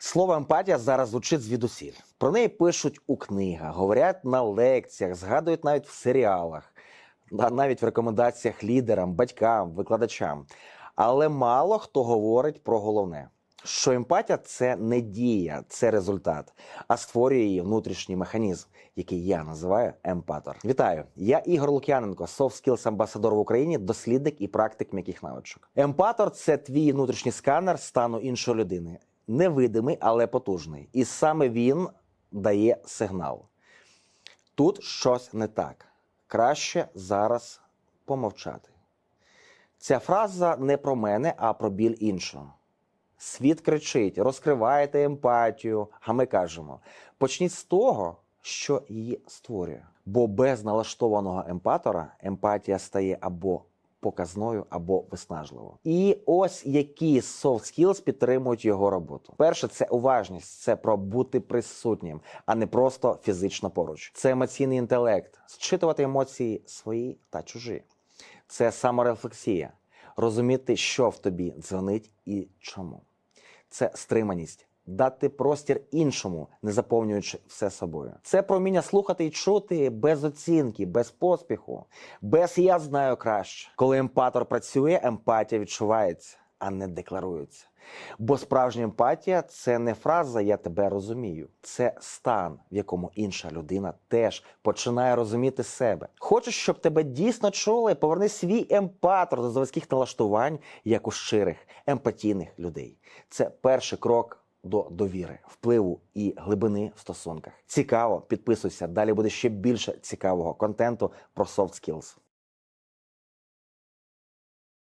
Слово емпатія зараз звучить звідусіль. Про неї пишуть у книгах, говорять на лекціях, згадують навіть в серіалах, на- навіть в рекомендаціях лідерам, батькам, викладачам. Але мало хто говорить про головне. Що емпатія це не дія, це результат, а створює її внутрішній механізм, який я називаю емпатор. Вітаю! Я Ігор Лук'яненко, Soft Skills амбасадор в Україні, дослідник і практик м'яких навичок. Емпатор це твій внутрішній сканер стану іншої людини. Невидимий, але потужний. І саме він дає сигнал. Тут щось не так. Краще зараз помовчати. Ця фраза не про мене, а про біль іншого. Світ кричить: розкривайте емпатію. А ми кажемо: почніть з того, що її створює. Бо без налаштованого емпатора емпатія стає або показною, або виснажливою. І ось які soft skills підтримують його роботу. Перше, це уважність, це про бути присутнім, а не просто фізично поруч. Це емоційний інтелект, зчитувати емоції свої та чужі. Це саморефлексія, розуміти, що в тобі дзвонить і чому. Це стриманість, дати простір іншому, не заповнюючи все собою. Це про вміння слухати і чути без оцінки, без поспіху, без я знаю краще. Коли емпатор працює, емпатія відчувається, а не декларується. Бо справжня емпатія це не фраза Я тебе розумію, це стан, в якому інша людина теж починає розуміти себе. Хочеш, щоб тебе дійсно чули, поверни свій емпатор до заводських налаштувань, як у щирих, емпатійних людей. Це перший крок до довіри, впливу і глибини в стосунках. Цікаво, підписуйся. Далі буде ще більше цікавого контенту про soft skills.